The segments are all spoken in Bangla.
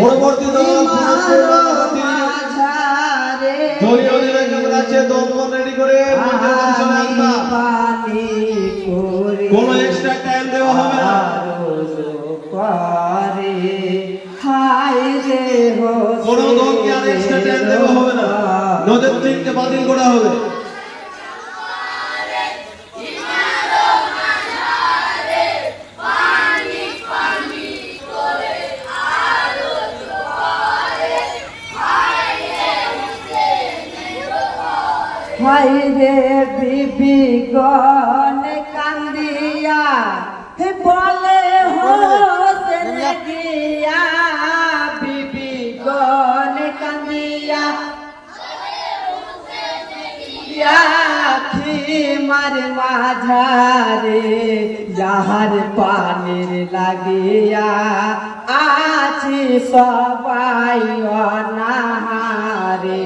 পরবর্তী রেডি করে কোনো এক্সট্রা টাইম দেওয়া হবে না। কোনো দলকে আর এক্সট্রা টাইম দেওয়া হবে না। নজর তিনকে বাতিল করা হবে। বিবি গন কান্দিয়া হে বলে হোসেন গিয়া বিবি গন কান্দিয়া আখি মার মাঝারে যাহার পানির লাগিয়া আছি সবাই অনাহারে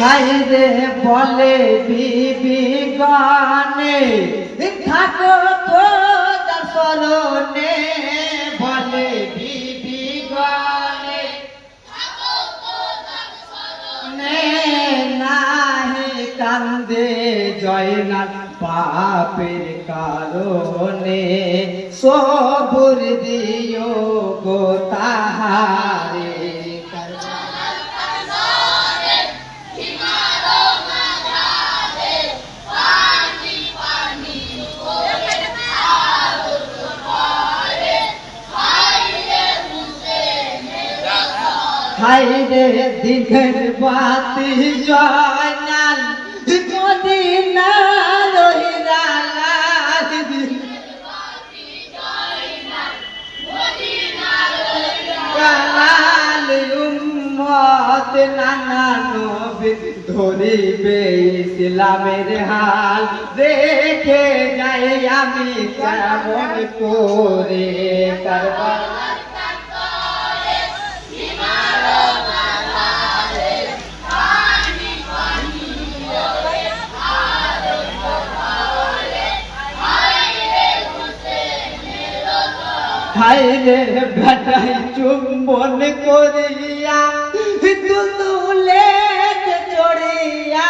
হাইরে বলে বিবি গানে, থাকো তো দর্শনে বলে বিবি গানে। নে নাহি কান্দে জয়নাল পাপের কারণে, সবুর দিও গো তাহারে হাইরে দিঘের বাতি জয়নাল মদিনা উম্মত নানা নবী ধরিবে ইসলামের হাল। দেখে যাই আমি কেমন করে করবা হাইরে বেটাই চুম্বন করিয়া তুলে চড়িয়া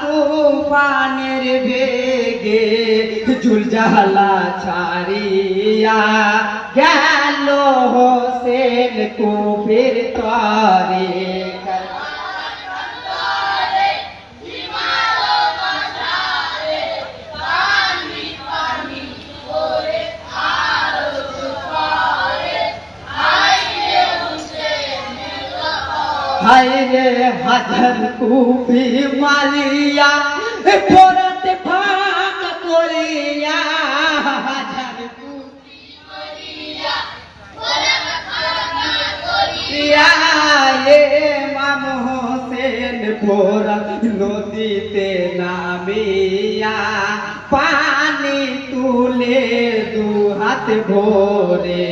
তুফানের বেগে ঝুলঝালা ছাড়িয়া গেল হোসেন কুফির তরে। হাইরে হাজার কুপি মারিয়া পরতে ভাগ করিয়া, হাজার কুপি মারিয়া, এ মাম হোসেন পোরা নদীতে নামিয়া, পানি তুলে দু হাত ভরে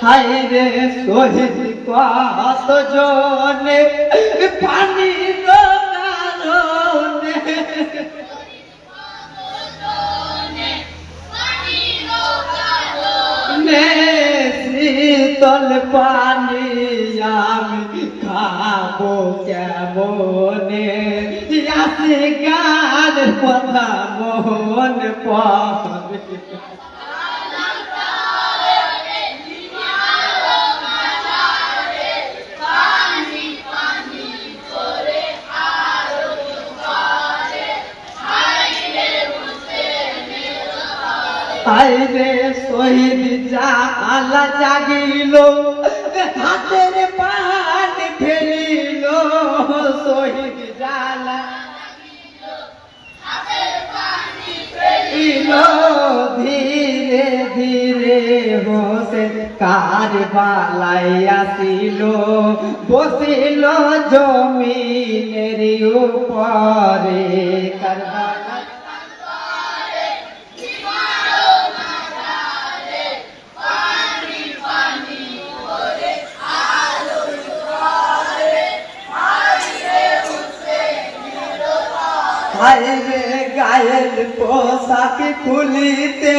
করবা হাইরে শহীদ কত জনে? পানি শীতল পানি আমি খাব কেমনে? আসে গান কথা মন পড়ে আইরে শহীদ জালা জাগিল হাতের পান ফেরিল শহীদ জালা ধীরে ধীরে হোসেন কার বালাই আসিল, বসিল জমিনের উপরে কারবালায়। হায়রে গায়ের পোশাক খুলিতে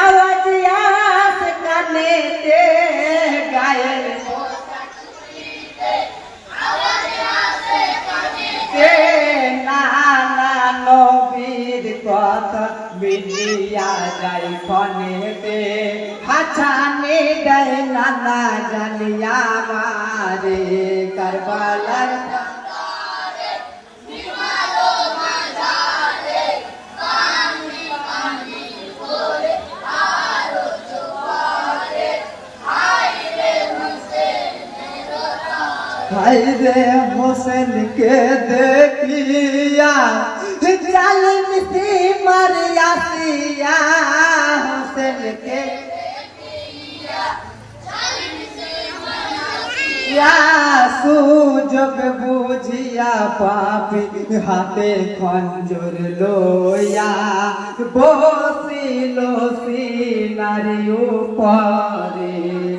আওয়াজ আস কানেতে গায়ের কে নানা নবীর কথা বিলিয়া যাই ফনেতে হাছানে দেয় নানা জানিয়া মারে কারবালার হায়রে হোসেনকে দেখিয়া জালিম সি মারিয়াসিয়া হোসেনকে সুযোগ বুঝিয়া পাপি হাতে খঞ্জর লোয়া বসিল সিনারি উপরে।